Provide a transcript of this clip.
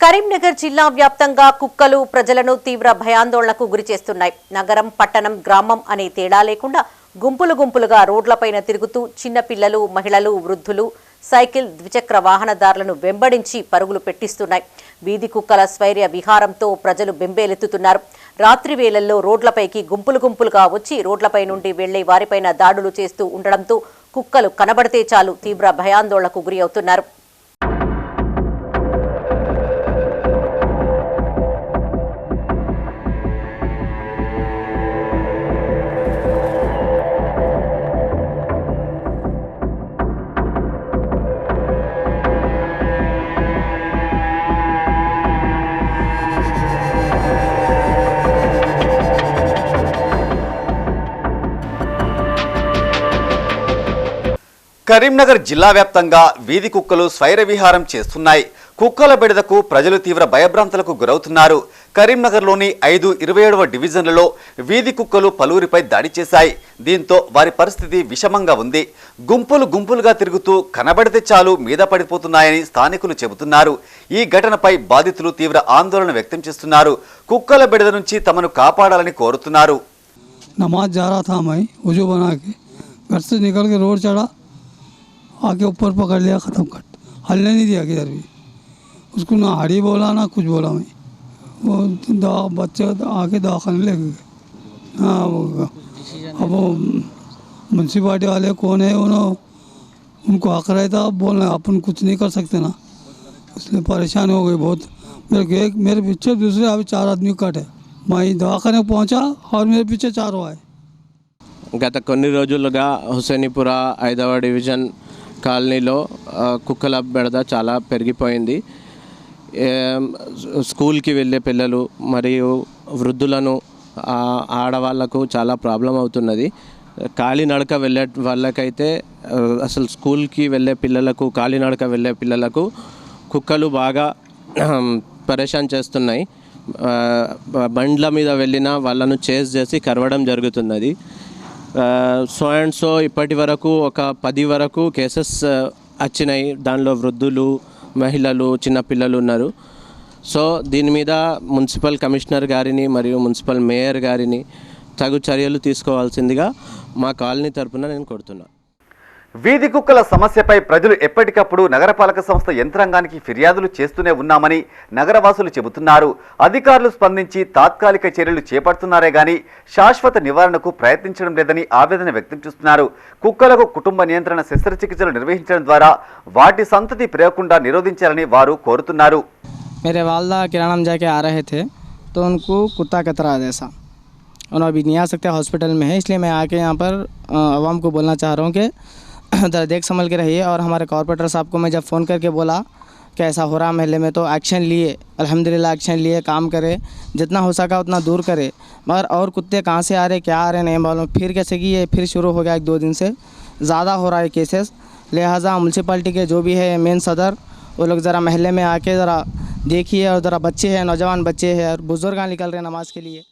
కరీంనగర్ జిల్లా వ్యాప్తంగా కుక్కలు ప్రజలను తీవ్ర భయాందోళనకు గురి చేస్తున్నాయి. నగరం పట్టణం గ్రామం అనే తేడా లేకుండా గుంపులు గుంపులుగా రోడ్లపైన తిరుగుతూ చిన్నపిల్లలు మహిళలు వృద్ధులు సైకిల్ ద్విచక్ర వాహనదారులను వెంబడించి పరుగులు పెట్టిస్తున్నాయి. వీధి కుక్కల స్వైర్య విహారంతో ప్రజలు బెంబేలెత్తుతున్నారు. రాత్రి వేళల్లో రోడ్లపైకి గుంపులు గుంపులుగా వచ్చి రోడ్లపై నుండి వెళ్ళే వారిపైన దాడులు చేస్తూ ఉండడంతో కుక్కలు కనబడితే చాలు తీవ్ర భయాందోళనకు గురి అవుతున్నారు. కరీంనగర్ జిల్లా వ్యాప్తంగా వీధి కుక్కలు స్వైర విహారం చేస్తున్నాయి కుక్కల బెడదకు ప్రజలు తీవ్ర భయభ్రాంతులకు గురవుతున్నారు కరీంనగర్లోని ఐదు ఇరవై ఏడవ డివిజన్లలో వీధి కుక్కలు పలువురిపై దాడి చేశాయి దీంతో వారి పరిస్థితి విషమంగా ఉంది గుంపులు గుంపులుగా తిరుగుతూ కనబడితే చాలు మీద పడిపోతున్నాయని స్థానికులు చెబుతున్నారు ఈ ఘటనపై బాధితులు తీవ్ర ఆందోళన వ్యక్తం చేస్తున్నారు కుక్కల బెడద నుంచి తమను కాపాడాలని కోరుతున్నారు नमाज जा रहा था मैं वजू बना के घर से निकल के रोड चढ़ा आके ऊपर पकड़ लिया ख़त्म कर हलने नहीं दिया किधर भी उसको ना हाड़ी बोला ना कुछ बोला मैं वो दवा बच्चे आके दवाखाने ले गए हाँ वो अब वो म्यूनसिपाली वाले कौन है उन्होंने उनको हक रहता अब बोलना अपन कुछ नहीं कर सकते ना इसलिए परेशान हो गए बहुत मेरे को एक मेरे पीछे दूसरे अभी चार आदमी कटे मैं दवाखाने पहुंचा और मेरे पीछे चारों आए గత కొన్ని రోజులుగా హుసేనిపుర ఐదవ డివిజన్ కాలనీలో కుక్కల బెడద చాలా పెరిగిపోయింది. స్కూల్కి వెళ్ళే పిల్లలు మరియు వృద్ధులను ఆడవాళ్ళకు చాలా ప్రాబ్లం అవుతున్నది. కాలినడక వెళ్ళే వాళ్ళకైతే అసలు స్కూల్కి వెళ్ళే పిల్లలకు కాలినడక వెళ్ళే పిల్లలకు కుక్కలు బాగా పరేషాన్ చేస్తున్నాయి. బండ్ల మీద వెళ్ళిన వాళ్ళను చేజ్ చేసి కరవడం జరుగుతున్నది. సో అండ్ సో ఇప్పటి వరకు ఒక పది వరకు కేసెస్ వచ్చినాయి. దానిలో వృద్ధులు మహిళలు చిన్నపిల్లలు ఉన్నారు. సో దీని మీద మున్సిపల్ కమిషనర్ గారిని మరియు మున్సిపల్ మేయర్ గారిని తగు చర్యలు తీసుకోవాల్సిందిగా మా కాలనీ తరపున నేను కోరుతున్నాను వీధి కుక్కల సమస్యపై ప్రజలు ఎప్పటికప్పుడు నగరపాలక సంస్థ యంత్రాంగానికి ఫిర్యాదులు చేస్తూనే ఉన్నామని నగరవాసులు చెబుతున్నారు అధికారులు స్పందించి తాత్కాలిక చర్యలు చేపడుతున్నారే గాని శాశ్వత నివారణకు ప్రయత్నించడం లేదని ఆవేదన వ్యక్తం చేస్తున్నారు కుక్కలకు కుటుంబ నియంత్రణ శస్త్రచికిత్సలు నిర్వహించడం ద్వారా వాటి సంతతి పెరగకుండా నిరోధించాలని వారు కోరుతున్నారు मेरे वालदा किराना में जाके आ रहे थे तो उनको कुत्ता कतरा जैसा उन्होंने अभी नहीं आ सकते हॉस्पिटल में है इसलिए मैं आके यहाँ पर अ, आवाम को बोलना चाह रहा हूँ कि ज़रा देख संभल के रहिए और हमारे कॉरपोरेटर साहब को मैं जब फ़ोन करके बोला कि ऐसा हो रहा महल्ले में तो एक्शन लिए, अल्हम्दुलिल्लाह एक्शन लिए, काम करे, जितना हो सका उतना दूर करे। मगर और कुत्ते कहाँ से आ रहे, क्या आ रहे, नहीं मालूम। फिर कैसे कि ये फिर शुरू हो गया एक दो दिन से। ज़्यादा हो रहा है केसेस लिहाजा म्यूनसिपाल्टी के जो भी है मेन सदर, वो लोग ज़रा महल्ले में आके ज़रा देखिए और ज़रा बच्चे हैं, नौजवान बच्चे हैं और बुज़ुर्ग निकल रहे हैं नमाज़ के लिए।